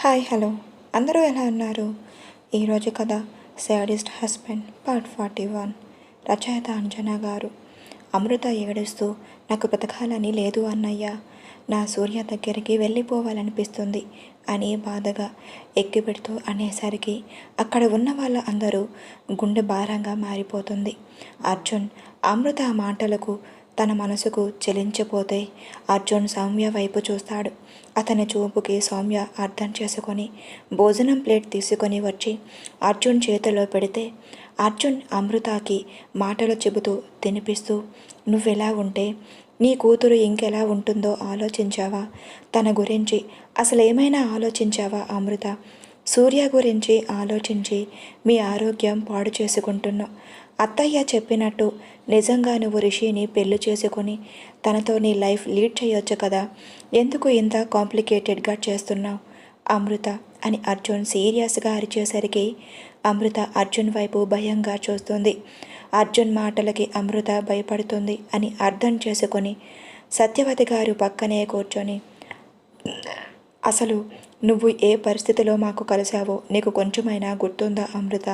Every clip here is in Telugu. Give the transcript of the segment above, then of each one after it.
Hi hello. అందరూ ఎలా ఉన్నారు? ఈరోజు కథ sadist husband part forty one. రచయిత అంజనా గారు. అమృత ఏడుస్తూ నాకు బ్రతకాలని లేదు అన్నయ్య. నా సూర్య దగ్గరికి వెళ్ళిపోవాలనిపిస్తుంది అని బాధగా ఎక్కిపెడుతూ అనేసరికి అక్కడ ఉన్న వాళ్ళ అందరూ గుండె భారంగా మారిపోతుంది. అర్జున్ అమృత మాటలకు తన మనసుకు చెలించిపోతే అర్జున్ సౌమ్య వైపు చూస్తాడు. అతని చూపుకి సౌమ్య అర్థం చేసుకొని భోజనం ప్లేట్ తీసుకొని వచ్చి అర్జున్ చేతిలో పెడితే అర్జున్ అమృతకి మాటలు చెబుతూ తినిపిస్తూ నువ్వెలా ఉంటే? నీ కూతురు ఇంకెలా ఉంటుందో ఆలోచించావా? తన గురించి అసలు ఏమైనా ఆలోచించావా అమృత? సూర్య గురించి ఆలోచించి మీ ఆరోగ్యం పాడు చేసుకుంటున్నావు అత్తయ్య చెప్పినట్టు నిజంగా నువ్వు రిషిని పెళ్ళి చేసుకొని తనతో నీ లైఫ్ లీడ్ చేయొచ్చు కదా. ఎందుకు ఇంత కాంప్లికేటెడ్గా చేస్తున్నావు? అమృత అని అర్జున్ సీరియస్గా అరిచేసరికి అమృత అర్జున్ వైపు భయంగా చూస్తుంది. అర్జున్ మాటలకి అమృత భయపడుతుంది అని అర్థం చేసుకొని సత్యవతి గారు పక్కనే కూర్చొని అసలు నువ్వు ఏ పరిస్థితిలో మాకు కలిశావో నీకు కొంచెమైనా గుర్తుందా అమృత?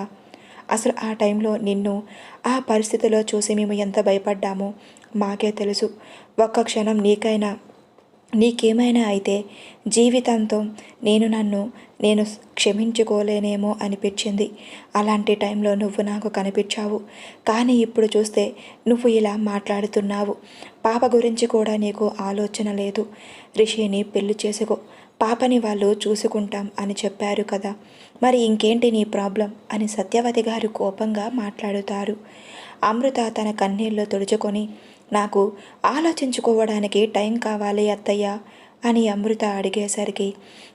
అసలు ఆ టైంలో నిన్ను ఆ పరిస్థితిలో చూసి మేము ఎంత భయపడ్డామో మాకే తెలుసు. ఒక్క క్షణం నీకైనా నీకేమైనా అయితే జీవితంతో నేను నన్ను నేను క్షమించుకోలేనేమో అనిపించింది. అలాంటి టైంలో నువ్వు నాకు కనిపించావు. కానీ ఇప్పుడు చూస్తే నువ్వు ఇలా మాట్లాడుతున్నావు. పాప గురించి కూడా నీకు ఆలోచన లేదు. రిషిని పెళ్ళి చేసుకో. పాపని వాళ్ళు చూసుకుంటాం అని చెప్పారు కదా. మరి ఇంకేంటి నీ ప్రాబ్లం? అని సత్యవతి గారు కోపంగా మాట్లాడుతారు. అమృత తన కన్నీళ్ళు తుడుచుకొని నాకు ఆలోచించుకోవడానికి టైం కావాలి అత్తయ్య అని అమృత అడిగేసరికి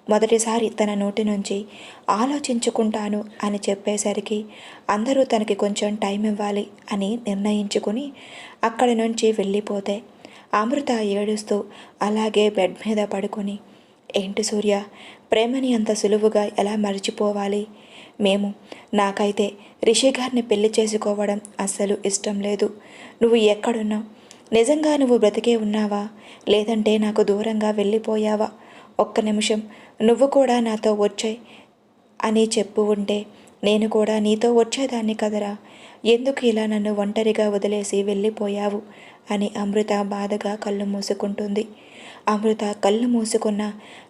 మొదటిసారి తన నోటి నుంచి ఆలోచించుకుంటాను అని చెప్పేసరికి అందరూ తనకి కొంచెం టైం ఇవ్వాలి అని నిర్ణయించుకుని అక్కడి నుంచి వెళ్ళిపోతే అమృత ఏడుస్తూ అలాగే బెడ్ మీద పడుకొని ఏంటి సూర్య? ప్రేమని అంత సులువుగా ఎలా మర్చిపోవాలి? మేము నాకైతే రిషి గారిని పెళ్ళి చేసుకోవడం అస్సలు ఇష్టం లేదు. నువ్వు ఎక్కడున్నావు? నిజంగా నువ్వు బ్రతికే ఉన్నావా? లేదంటే నాకు దూరంగా వెళ్ళిపోయావా? ఒక్క నిమిషం నువ్వు కూడా నాతో వచ్చాయి అని చెప్పు ఉంటే నేను కూడా నీతో వచ్చేదాన్ని కదరా? ఎందుకు ఇలా నన్ను ఒంటరిగా వదిలేసి వెళ్ళిపోయావు? అని అమృత బాధగా కళ్ళు మూసుకుంటుంది. అమృత కళ్ళు మూసుకున్న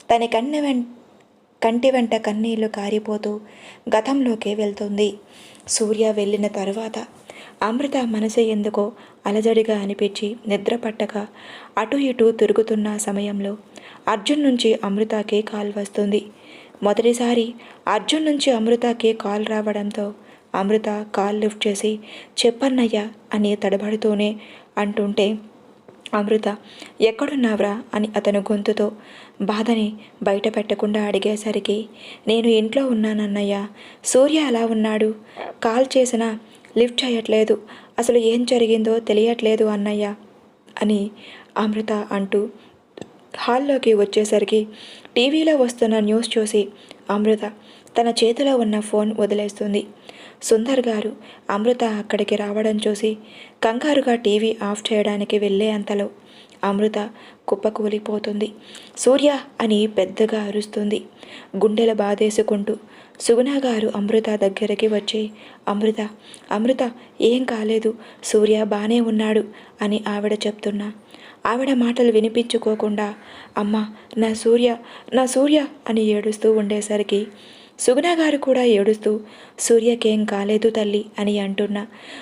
తన కన్నె వెం కంటి వెంట కన్నీళ్ళు కారిపోతూ గతంలోకి వెళ్తుంది. సూర్య వెళ్ళిన తరువాత అమృత మనసు ఎందుకో అలజడిగా అనిపించి నిద్ర పట్టక అటు ఇటు తిరుగుతున్న సమయంలో అర్జున్ నుంచి అమృతకి కాల్ వస్తుంది. మొదటిసారి అర్జున్ నుంచి అమృతకి కాల్ రావడంతో అమృత కాల్ లిఫ్ట్ చేసి చెప్పన్నయ్యా అని తడబడుతూనే అంటుంటే అమృత ఎక్కడున్నావ్రా అని అతను గొంతుతో బాధని బయట పెట్టకుండా అడిగేసరికి నేను ఇంట్లో ఉన్నానన్నయ్య. సూర్య ఎలా ఉన్నాడు? కాల్ చేసినా లిఫ్ట్ చేయట్లేదు. అసలు ఏం జరిగిందో తెలియట్లేదు అన్నయ్య అని అమృత అంటూ హాల్లోకి వచ్చేసరికి టీవీలో వస్తున్న న్యూస్ చూసి అమృత తన చేతిలో ఉన్న ఫోన్ వదిలేస్తుంది. సుందర్ గారు అమృత అక్కడికి రావడం చూసి కంగారుగా టీవీ ఆఫ్ చేయడానికి వెళ్ళే అంతలో అమృత కుప్పకూలిపోతుంది. సూర్య అని పెద్దగా అరుస్తుంది. గుండెల బాధేసుకుంటూ సుగుణ గారు అమృత దగ్గరికి వచ్చి అమృత అమృత ఏం కాలేదు. సూర్య బానే ఉన్నాడు అని ఆవిడ చెప్తున్నా. ఆవిడ మాటలు వినిపించుకోకుండా అమ్మ నా సూర్య నా సూర్య అని ఏడుస్తూ ఉండేసరికి సుగుణ గారు కూడా ఏడుస్తూ సూర్యకేం కాలేదు తల్లి అని అంటున్న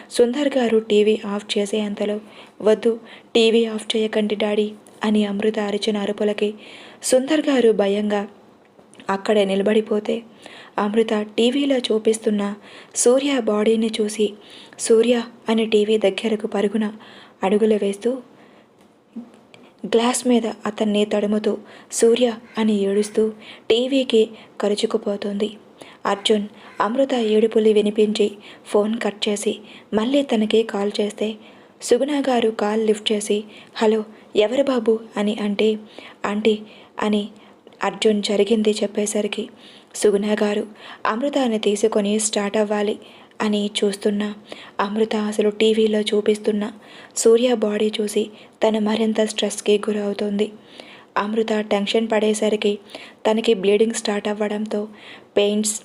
సుందర్ గారు టీవీ ఆఫ్ చేసే అంతలో వద్దు టీవీ ఆఫ్ చేయకండి డాడీ అని అమృత అరిచిన అరుపులకి సుందర్ గారు భయంగా అక్కడే నిలబడిపోతే అమృత టీవీలో చూపిస్తున్న సూర్య బాడీని చూసి సూర్య అని టీవీ దగ్గరకు పరుగున అడుగులు వేస్తూ గ్లాస్ మీద అతన్ని తడుముతూ సూర్య అని ఏడుస్తూ టీవీకి కరుచుకుపోతుంది. అర్జున్ అమృత ఏడుపులి వినిపించి ఫోన్ కట్ చేసి మళ్ళీ తనకి కాల్ చేస్తే సుగుణ గారు కాల్ లిఫ్ట్ చేసి హలో ఎవరు బాబు? అని అంటే ఆంటీ అని అర్జున్ జరిగింది చెప్పేసరికి సుగుణ గారు అమృతాన్ని తీసుకొని స్టార్ట్ అవ్వాలి. అని చూస్తున్న. అమృత అసలు టీవీలో చూపిస్తున్న. సూర్య బాడీ చూసి తను మరింత స్ట్రెస్కి గురవుతుంది. అమృత టెన్షన్ పడేసరికి తనకి బ్లీడింగ్ స్టార్ట్ అవ్వడంతో పెయిన్స్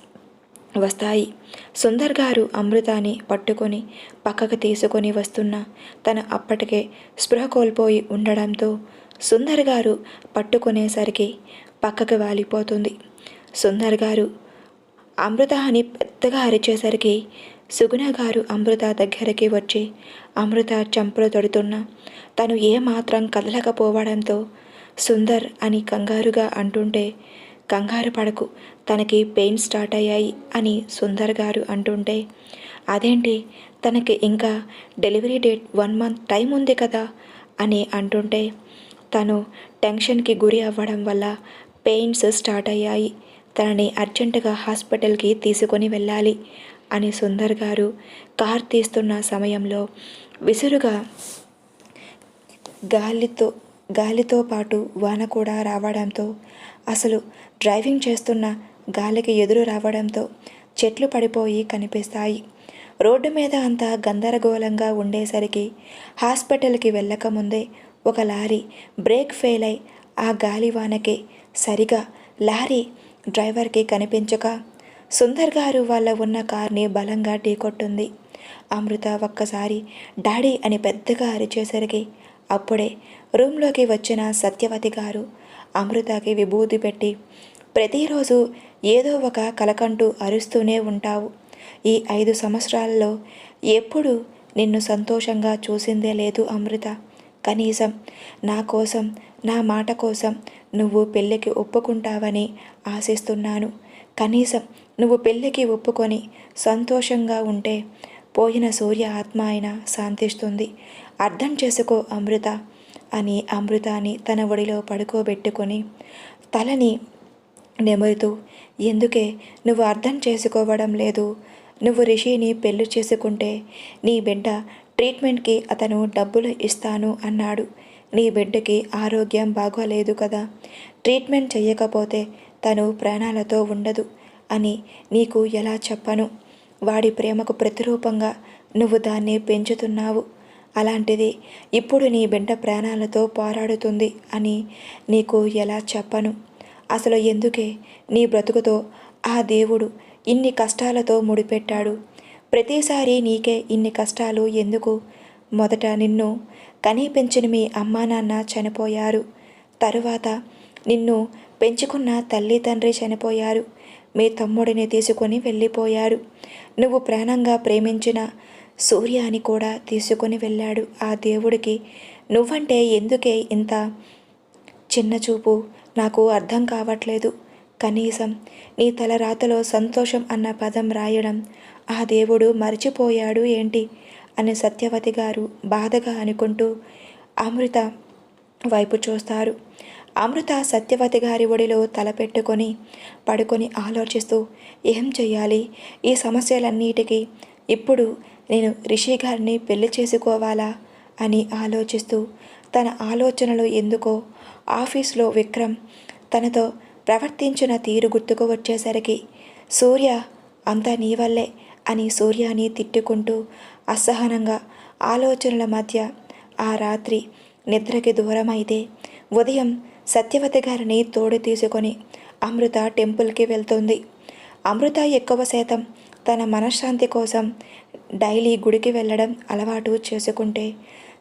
వస్తాయి. సుందర్ గారు అమృతాని పట్టుకొని పక్కకు తీసుకొని వస్తున్న తను అప్పటికే స్పృహ కోల్పోయి ఉండడంతో సుందర్ గారు పట్టుకునేసరికి పక్కకు వాలిపోతుంది. సుందర్ గారు అమృత అని పెద్దగా అరిచేసరికి సుగుణ గారు అమృత దగ్గరికి వచ్చి అమృత చంపలు తడుతున్నా తను ఏమాత్రం కదలకపోవడంతో సుందర్ అని కంగారుగా అంటుంటే కంగారు పడకు తనకి పెయిన్ స్టార్ట్ అయ్యాయి అని సుందర్ గారు అంటుంటే అదేంటి తనకి ఇంకా delivery date one month time ఉంది కదా అని అంటుంటే తను టెన్షన్కి గురి అవ్వడం వల్ల పెయిన్స్ స్టార్ట్ అయ్యాయి తనని అర్జెంటుగా హాస్పిటల్కి తీసుకొని వెళ్ళాలి అని సుందర్ గారు కార్ తీస్తున్న సమయంలో విసురుగా గాలితో గాలితో పాటు వాన కూడా రావడంతో అసలు డ్రైవింగ్ చేస్తున్న గాలికి ఎదురు రావడంతో చెట్లు పడిపోయి కనిపిస్తాయి. రోడ్డు మీద అంతా గందరగోళంగా ఉండేసరికి హాస్పిటల్కి వెళ్ళకముందే ఒక లారీ బ్రేక్ ఫెయిల్ అయి ఆ గాలివానకి సరిగా లారీ డ్రైవర్కి కనిపించక సుందర్ గారు వాళ్ళ ఉన్న కార్ని బలంగా ఢీకొట్టుంది అమృత ఒక్కసారి డాడీ అని పెద్దగా అరిచేసరికి అప్పుడే రూమ్లోకి వచ్చిన సత్యవతి గారు అమృతకి విభూతి పెట్టి ప్రతిరోజు ఏదో ఒక కలకంటూ అరుస్తూనే ఉంటావు. ఈ ఐదు సంవత్సరాలలో ఎప్పుడు నిన్ను సంతోషంగా చూసిందే లేదు అమృత. కనీసం నా కోసం నా మాట కోసం నువ్వు పెళ్ళికి ఒప్పుకుంటావని ఆశిస్తున్నాను. కనీసం నువ్వు పెళ్ళికి ఒప్పుకొని సంతోషంగా ఉంటే పోయిన సూర్య ఆత్మ అయినా శాంతిస్తుంది. అర్థం చేసుకో అమృత అని అమృతాని తన ఒడిలో పడుకోబెట్టుకొని తలని నెమరుతూ ఎందుకే? నువ్వు అర్థం చేసుకోవడం లేదు. నువ్వు రిషిని పెళ్ళి చేసుకుంటే నీ బిడ్డ ట్రీట్మెంట్కి అతను డబ్బులు ఇస్తాను అన్నాడు. నీ బిడ్డకి ఆరోగ్యం బాగోలేదు కదా. ట్రీట్మెంట్ చేయకపోతే తను ప్రాణాలతో ఉండదు అని నీకు ఎలా చెప్పను? వాడి ప్రేమకు ప్రతిరూపంగా నువ్వు దాన్ని పెంచుతున్నావు. అలాంటిది ఇప్పుడు నీ బిడ్డ ప్రాణాలతో పోరాడుతుంది అని నీకు ఎలా చెప్పను? అసలు ఎందుకే నీ బ్రతుకుతో ఆ దేవుడు ఇన్ని కష్టాలతో ముడిపెట్టాడు? ప్రతిసారి నీకే ఇన్ని కష్టాలు ఎందుకు? మొదట నిన్ను కనీ పెంచిన మీ అమ్మా నాన్న చనిపోయారు. తరువాత నిన్ను పెంచుకున్న తల్లి తండ్రి చనిపోయారు. మీ తమ్ముడిని తీసుకొని వెళ్ళిపోయారు నువ్వు ప్రాణంగా ప్రేమించిన సూర్యాని కూడా తీసుకొని వెళ్ళాడు. ఆ దేవుడికి నువ్వంటే ఎందుకే ఇంత చిన్న చూపు? నాకు అర్థం కావట్లేదు. కనీసం నీ తలరాతలో సంతోషం అన్న పదం రాయడం ఆ దేవుడు మర్చిపోయాడు ఏంటి? అని సత్యవతి గారు బాధగా అనుకుంటూ అమృత వైపు చూస్తారు. అమృత సత్యవతి గారి ఒడిలో తలపెట్టుకొని పడుకొని ఆలోచిస్తూ ఏం చేయాలి ఈ సమస్యలన్నిటికీ ఇప్పుడు నేను రిషి గారిని పెళ్ళి చేసుకోవాలా? అని ఆలోచిస్తూ తన ఆలోచనలు ఎందుకో ఆఫీస్లో విక్రమ్ తనతో ప్రవర్తించిన తీరు గుర్తుకు వచ్చేసరికి సూర్య అంతా నీ వల్లే అని సూర్యాని తిట్టుకుంటూ అసహనంగా ఆలోచనల మధ్య ఆ రాత్రి నిద్రకి దూరమైతే ఉదయం సత్యవతి గారిని తోడు తీసుకొని అమృత టెంపుల్కి వెళ్తుంది. అమృత ఎక్కువ శాతం తన మనశ్శాంతి కోసం డైలీ గుడికి వెళ్ళడం అలవాటు చేసుకుంటే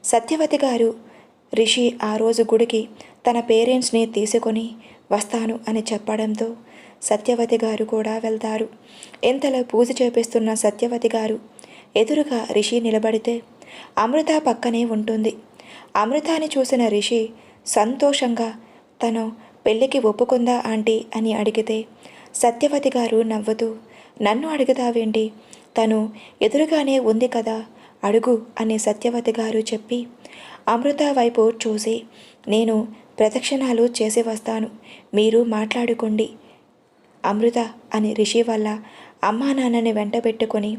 సత్యవతి గారు రిషి ఆ రోజు గుడికి తన పేరెంట్స్ని తీసుకొని వస్తాను అని చెప్పడంతో సత్యవతి గారు కూడా వెళ్తారు. ఎంతలో పూజ చేపిస్తున్న సత్యవతి గారు ఎదురుగా రిషి నిలబడితే అమృత పక్కనే ఉంటుంది. అమృతాని చూసిన రిషి సంతోషంగా తను పెళ్ళికి ఒప్పుకుందా ఆంటీ అని అడిగితే సత్యవతి గారు నవ్వుతూ నన్ను అడుగుతావేంటి? తను ఎదురుగానే ఉంది కదా అడుగు అని సత్యవతి గారు చెప్పి అమృత వైపు చూసి నేను ప్రదక్షిణాలు చేసి వస్తాను. మీరు మాట్లాడుకోండి. అమృత అని రిషి వల్ల అమ్మా నాన్నని వెంట పెట్టుకొని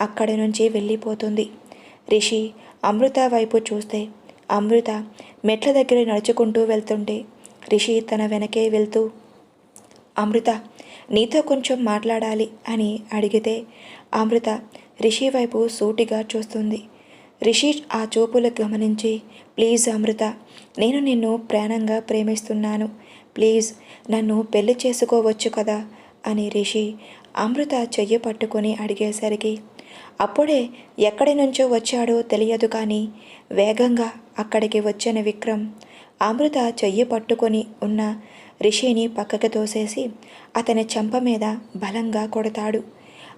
అక్కడి నుంచి వెళ్ళిపోతుంది. రిషి అమృత వైపు చూస్తే అమృత మెట్ల దగ్గర నడుచుకుంటూ వెళ్తుంటే రిషి తన వెనకే వెళ్తూ అమృత నీతో కొంచెం మాట్లాడాలి అని అడిగితే అమృత రిషి వైపు సూటిగా చూస్తుంది. రిషి ఆ చూపులు గమనించి ప్లీజ్ అమృత నేను నిన్ను ప్రాణంగా ప్రేమిస్తున్నాను. ప్లీజ్ నన్ను పెళ్ళి చేసుకోవచ్చు కదా అని రిషి అమృత చెయ్యి పట్టుకొని అడిగేసరికి అప్పుడే ఎక్కడి నుంచో వచ్చాడో తెలియదు కానీ వేగంగా అక్కడికి వచ్చిన విక్రమ్ అమృత చెయ్యి పట్టుకొని ఉన్న రిషిని పక్కకు తోసేసి అతని చెంప మీద బలంగా కొడతాడు.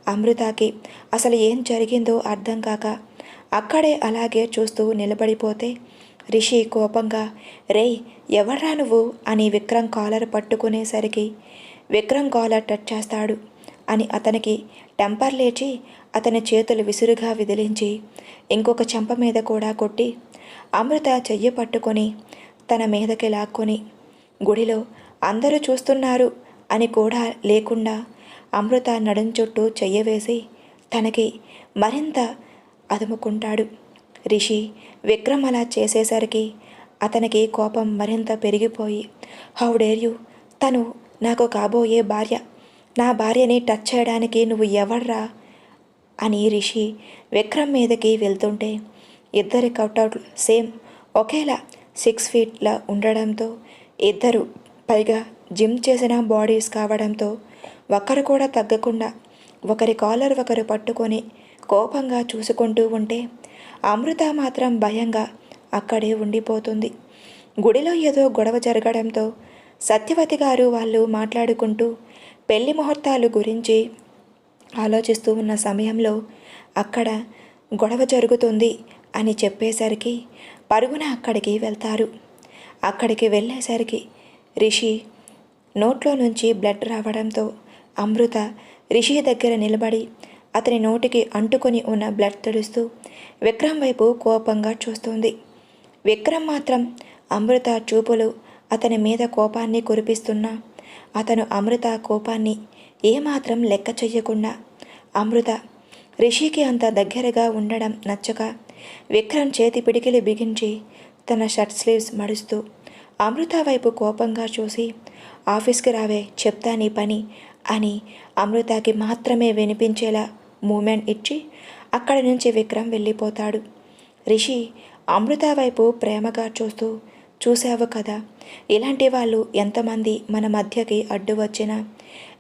అమృతకి అసలు ఏం జరిగిందో అర్థం కాక అక్కడే అలాగే చూస్తూ నిలబడిపోతే రిషి కోపంగా రేయ్ ఎవర్రా నువ్వు? అని విక్రమ్ కాలర్ పట్టుకునేసరికి విక్రమ్ కాలర్ టచ్ చేస్తాడు. అని అతనికి టెంపర్ లేచి అతని చేతులు విసురుగా విదిలించి ఇంకొక చెంప మీద కూడా కొట్టి అమృత చెయ్యి పట్టుకొని తన మీదకి లాక్కొని గుడిలో అందరూ చూస్తున్నారు అని కూడా లేకుండా అమృత నడుం చుట్టూ చెయ్యవేసి తనకి మరింత అదుముకుంటాడు. రిషి విక్రమ్ అలా చేసేసరికి అతనికి కోపం మరింత పెరిగిపోయి హౌ డేర్ యూ తను నాకు కాబోయే భార్య. నా భార్యని టచ్ చేయడానికి నువ్వు ఎవడ్రా అని రిషి విక్రమ్ మీదకి వెళ్తుంటే ఇద్దరి కట్అవుట్లు సేమ్ ఒకేలా సిక్స్ ఫీట్లా ఉండడంతో ఇద్దరు పైగా జిమ్ చేసిన బాడీస్ కావడంతో ఒకరు కూడా తగ్గకుండా ఒకరి కాలర్ ఒకరు పట్టుకొని కోపంగా చూసుకుంటూ ఉంటే అమృత మాత్రం భయంగా అక్కడే ఉండిపోతుంది. గుడిలో ఏదో గొడవ జరగడంతో సత్యవతి గారు వాళ్ళు మాట్లాడుకుంటూ పెళ్ళి ముహూర్తాలు గురించి ఆలోచిస్తూ ఉన్న సమయంలో అక్కడ గొడవ జరుగుతుంది అని చెప్పేసరికి పరుగున అక్కడికి వెళ్తారు. అక్కడికి వెళ్ళేసరికి రిషి నోట్లో నుంచి బ్లడ్ రావడంతో అమృత రిషి దగ్గర నిలబడి అతని నోటికి అంటుకొని ఉన్న బ్లడ్ తుడుస్తూ విక్రమ్ వైపు కోపంగా చూస్తుంది. విక్రమ్ మాత్రం అమృత చూపులు అతని మీద కోపాన్ని కురిపిస్తున్నా అతను అమృత కోపాన్ని ఏమాత్రం లెక్క చెయ్యకుండా అమృత రిషికి అంత దగ్గరగా ఉండడం నచ్చక విక్రమ్ చేతి పిడికిలి బిగించి తన షర్ట్ స్లీవ్స్ మడుస్తూ అమృత వైపు కోపంగా చూసి ఆఫీస్కి రావే చెప్తా నీ పని అని అమృతకి మాత్రమే వినిపించేలా మూమెంట్ ఇచ్చి అక్కడి నుంచి విక్రమ్ వెళ్ళిపోతాడు. రిషి అమృత వైపు ప్రేమగా చూస్తూ చూశావు కదా? ఇలాంటి వాళ్ళు ఎంతమంది మన మధ్యకి అడ్డు వచ్చినా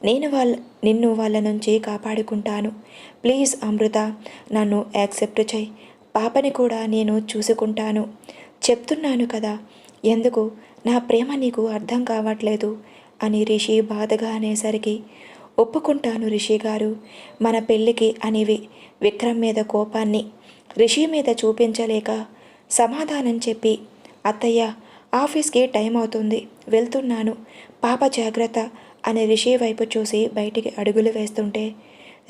నేను వాళ్ళ నిన్ను వాళ్ళ నుంచి కాపాడుకుంటాను. ప్లీజ్ అమృత నన్ను యాక్సెప్ట్ చేయి. పాపని కూడా నేను చూసుకుంటాను. చెప్తున్నాను కదా ఎందుకు? నా ప్రేమ నీకు అర్థం కావట్లేదు అని రిషి బాధగా అనేసరికి ఒప్పుకుంటాను రిషి గారు. మన పెళ్ళికి అనేవి విక్రమ్ మీద కోపాన్ని రిషి మీద చూపించలేక సమాధానం చెప్పి అత్తయ్య ఆఫీస్కి టైం అవుతుంది. వెళ్తున్నాను. పాప జాగ్రత్త అని రిషి వైపు చూసి బయటికి అడుగులు వేస్తుంటే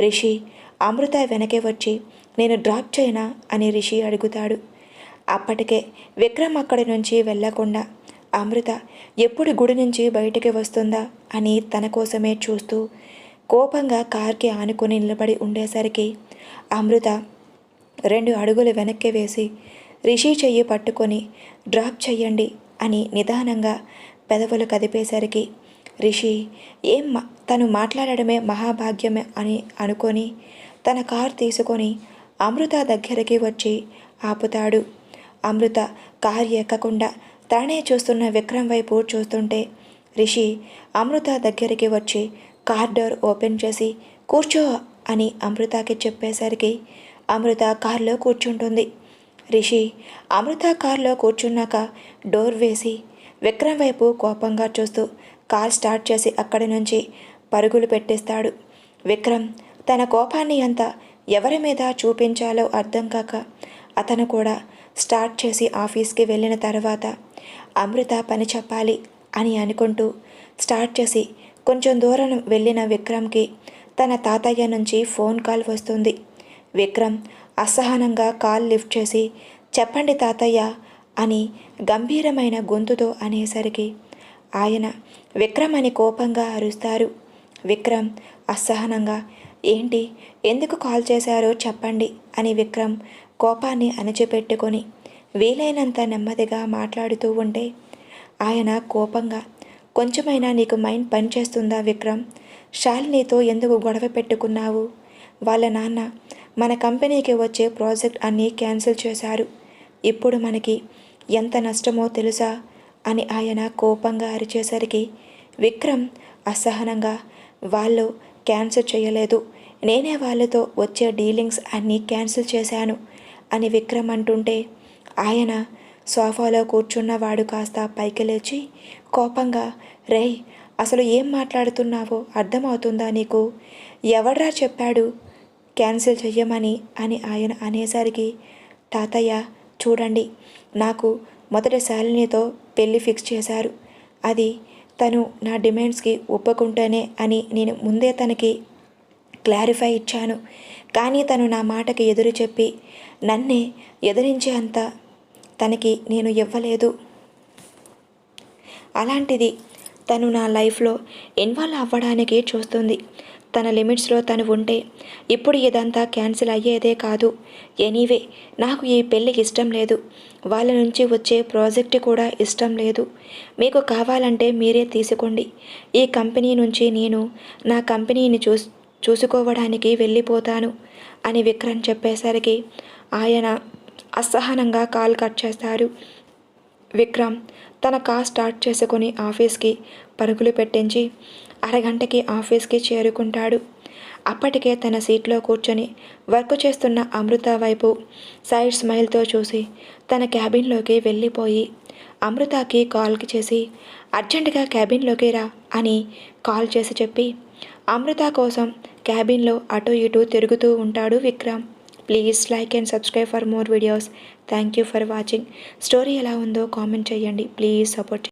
రిషి అమృత వెనకే వచ్చి నేను డ్రాప్ చేయనా? అని రిషి అడుగుతాడు. అప్పటికే విక్రమ్ అక్కడి నుంచి వెళ్ళకుండా అమృత ఎప్పుడు గుడి నుంచి బయటికి వస్తుందా? అని తన కోసమే చూస్తూ కోపంగా కార్కి ఆనుకుని నిలబడి ఉండేసరికి అమృత రెండు అడుగులు వెనక్కి వేసి రిషి చెయ్యి పట్టుకొని డ్రాప్ చెయ్యండి. అని నిదానంగా పెదవులు కదిపేసరికి రిషి ఏం మా? తను మాట్లాడడమే మహాభాగ్యమే అని అనుకొని తన కారు తీసుకొని అమృత దగ్గరికి వచ్చి ఆపుతాడు. అమృత కారు ఎక్కకుండా తానే చూస్తున్న విక్రమ్ వైపు చూస్తుంటే రిషి అమృత దగ్గరికి వచ్చి కార్ డోర్ ఓపెన్ చేసి కూర్చో అని అమృతకి చెప్పేసరికి అమృత కారులో కూర్చుంటుంది. రిషి అమృత కారులో కూర్చున్నాక డోర్ వేసి విక్రమ్ వైపు కోపంగా చూస్తూ కార్ స్టార్ట్ చేసి అక్కడి నుంచి పరుగులు పెట్టేస్తాడు. విక్రమ్ తన కోపాన్ని అంతా ఎవరి మీద చూపించాలో అర్థం కాక అతను కూడా స్టార్ట్ చేసి ఆఫీస్కి వెళ్ళిన తర్వాత అమృత పని చెప్పాలి అని అనుకుంటూ స్టార్ట్ చేసి కొంచెం దూరం వెళ్ళిన విక్రమ్కి తన తాతయ్య నుంచి ఫోన్ కాల్ వస్తుంది. విక్రమ్ అసహనంగా కాల్ లిఫ్ట్ చేసి చెప్పండి తాతయ్య అని గంభీరమైన గొంతుతో అనేసరికి ఆయన విక్రమ్ అని కోపంగా అరుస్తారు. విక్రమ్ అసహనంగా ఏంటి? ఎందుకు కాల్ చేశారో చెప్పండి అని విక్రమ్ కోపాన్ని అణచిపెట్టుకొని వీలైనంత నెమ్మదిగా మాట్లాడుతూ ఉంటే ఆయన కోపంగా కొంచెమైనా నీకు మైండ్ పనిచేస్తుందా విక్రమ్? శాలినితో ఎందుకు గొడవ పెట్టుకున్నావు? వాళ్ళ నాన్న మన కంపెనీకి వచ్చే ప్రాజెక్ట్ అన్నీ క్యాన్సిల్ చేశారు. ఇప్పుడు మనకి ఎంత నష్టమో తెలుసా? అని ఆయన కోపంగా అరిచేసరికి విక్రమ్ అసహనంగా వాళ్ళు క్యాన్సిల్ చేయలేదు. నేనే వాళ్ళతో వచ్చే డీలింగ్స్ అన్నీ క్యాన్సిల్ చేశాను అని విక్రమ్ అంటుంటే ఆయన సోఫాలో కూర్చున్నవాడు కాస్త పైకి లేచి కోపంగా రేయ్ అసలు ఏం మాట్లాడుతున్నావో? అర్థమవుతుందా నీకు? ఎవడ్రా చెప్పాడు? క్యాన్సిల్ చెయ్యమని అని ఆయన అనేసరికి తాతయ్య చూడండి నాకు మొదట శాలినితో పెళ్ళి ఫిక్స్ చేశారు. అది తను నా డిమాండ్స్కి ఒప్పుకుంటేనే అని నేను ముందే తనకి క్లారిఫై ఇచ్చాను. కానీ తను నా మాటకి ఎదురు చెప్పి నన్నే ఎదిరించే అంత తనకి నేను ఇవ్వలేదు. అలాంటిది తను నా లైఫ్లో ఇన్వాల్వ్ అవ్వడానికి చూస్తుంది. తన లిమిట్స్లో తను ఉంటే ఇప్పుడు ఇదంతా క్యాన్సిల్ అయ్యేదే కాదు. ఎనీవే నాకు ఈ పెళ్ళి ఇష్టం లేదు. వాళ్ళ నుంచి వచ్చే ప్రాజెక్ట్ కూడా ఇష్టం లేదు. మీకు కావాలంటే మీరే తీసుకోండి. ఈ కంపెనీ నుంచి నేను నా కంపెనీని చూస్ చూసుకోవడానికి వెళ్ళిపోతాను అని విక్రమ్ చెప్పేసరికి ఆయన అసహనంగా కాల్ కట్ చేస్తారు. విక్రమ్ తన కార్ స్టార్ట్ చేసుకుని ఆఫీస్కి పరుగులు పెట్టించి అరగంటకి ఆఫీస్కి చేరుకుంటాడు. అప్పటికే తన సీట్లో కూర్చొని వర్క్ చేస్తున్న అమృత వైపు సైడ్ స్మైల్తో చూసి తన క్యాబిన్లోకి వెళ్ళిపోయి అమృతకి కాల్కి చేసి అర్జెంటుగా క్యాబిన్లోకి రా అని కాల్ చేసి చెప్పి అమృత కోసం క్యాబిన్లో అటు ఇటు తిరుగుతూ ఉంటాడు Vikram. Please like and subscribe for more videos thank you for watching story ఎలా ఉందో కామెంట్ చేయండి. Please support